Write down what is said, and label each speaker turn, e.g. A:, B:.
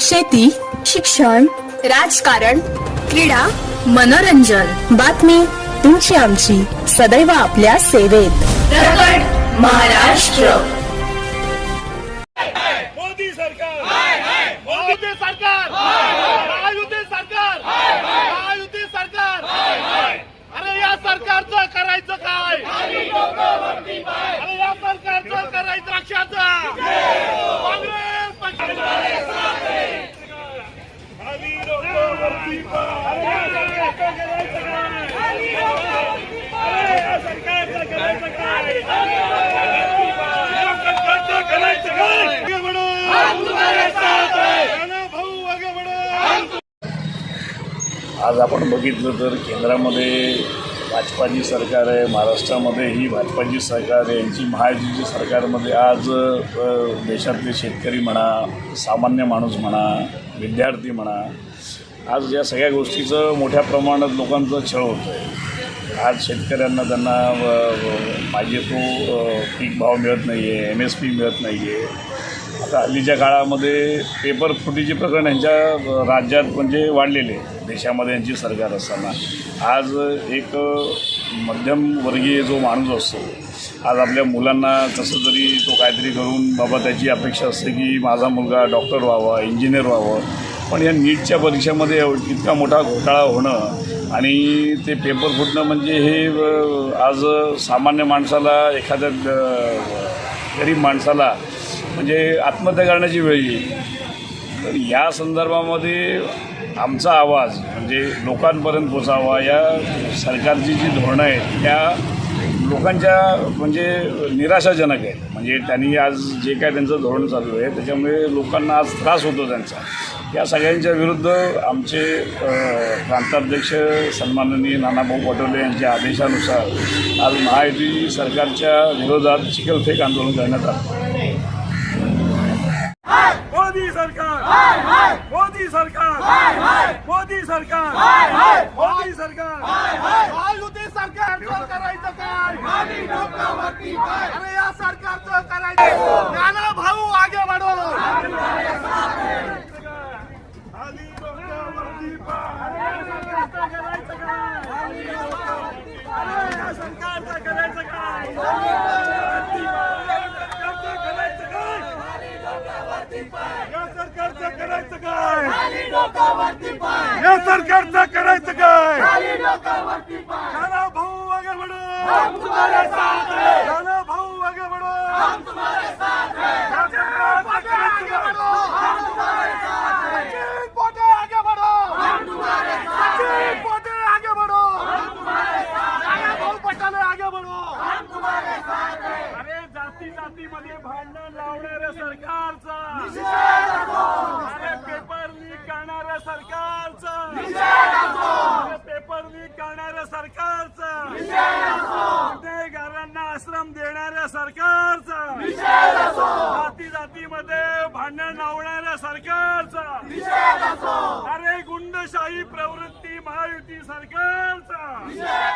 A: शेती शिक्षण राजकारण क्रीडा मनोरंजन. बातमी तुमची आमची. सदैव आपल्या सेवेत. महाराष्ट्र.
B: मोदी सरकार. मोदी सरकार. महायुती सरकार. महायुती सरकार. अरे या सरकारचं करायचं काय? अरे या सरकारचं करायचं पक्षाचं काँग्रेस पक्ष- खाली डोकं, वरती पाय. अरे या सरकारचं करायचं काय? अरे या सरकारचं करायचं काय? या सरकारचं करायचं काय? आगे बढ़ो. नाना भाऊ आगे बढ़ो.
C: आज आपण बघितलं तर केंद्रामध्ये भाजपाची सरकार आहे महाराष्ट्रामध्ये ही भाजपाची सरकार आहे यांची महायुतीची सरकारमध्ये आज देशातले शेतकरी म्हणा सामान्य माणूस म्हणा विद्यार्थी म्हणा आज या सगळ्या गोष्टीचं मोठ्या प्रमाणात लोकांचं छळ होतं आहे आज शेतकऱ्यांना त्यांना पाहिजे तो पीक भाव मिळत नाही आहे एम एस पी मिळत नाही आहे आता हल्लीच्या काळामध्ये पेपर फुटीचे प्रकरण यांच्या राज्यात म्हणजे वाढलेले. देशामध्ये यांची सरकार असताना. आज एक मध्यमवर्गीय जो माणूस असतो आज आपल्या मुलांना कसं तरी तो काहीतरी करून बाबा त्याची अपेक्षा असते की माझा मुलगा डॉक्टर व्हावा इंजिनियर व्हावं पण या नीटच्या परीक्षेमध्ये एव- इतका मोठा घोटाळा होणं आणि ते पेपर फुटणं म्हणजे हे आज सामान्य माणसाला एखाद्या गरीब माणसाला म्हणजे आत्महत्या करण्याची वेळ येईल. तर या संदर्भामध्ये आमचा आवाज म्हणजे लोकांपर्यंत पोचावा या सरकारची जी धोरणं आहेत त्या लोकांच्या म्हणजे निराशाजनक आहेत. म्हणजे त्यांनी आज जे काय त्यांचं धोरण चालू आहे त्याच्यामुळे लोकांना आज त्रास होतो त्यांचा. या सगळ्यांच्या विरुद्ध आमचे प्रांताध्यक्ष सन्माननीय नानाभाऊ पटोले यांच्या आदेशानुसार आज महायुती सरकारच्या विरोधात चिखलफेक आंदोलन करण्यात आलं.
B: मोदी सरकार! मोदी सरकार! मोदी सरकार! मोदी सरकार! महायुती सरकारचं करायचं काय अरे या सरकारचं करायचं नाना भाऊ आगे वाढो खाली डोकं, वरती पाय. अरे या सरकारचं करायचं काय? अरे या सरकारचं करायचं काय? वरती पाय. या सरकारचं करायचं काय? या सरकारचं करायचं काय या सरकारचं करायचं काय नाना भाऊ आगे बढ़ो नाना भाऊ आगे बढ़ो आगे बढ़ो सचिन पोटे आगे बढ़ो सचिन पोटे आगे बढ़ो नाना भाऊ पटाले आगे बढ़ो अरे जाती जाती मध्ये भांडण लावणाऱ्या सरकारचा. अरे पेपर लीक करणाऱ्या सरकारचा. अरे पेपर लीक करणाऱ्या सरकारचा. गुन्हेगारांना आश्रम देणाऱ्या सरकारचा. जाती जातीमध्ये भांडण लावणाऱ्या सरकारचा. अरे गुंडशाही प्रवृत्ती महायुती सरकारचा.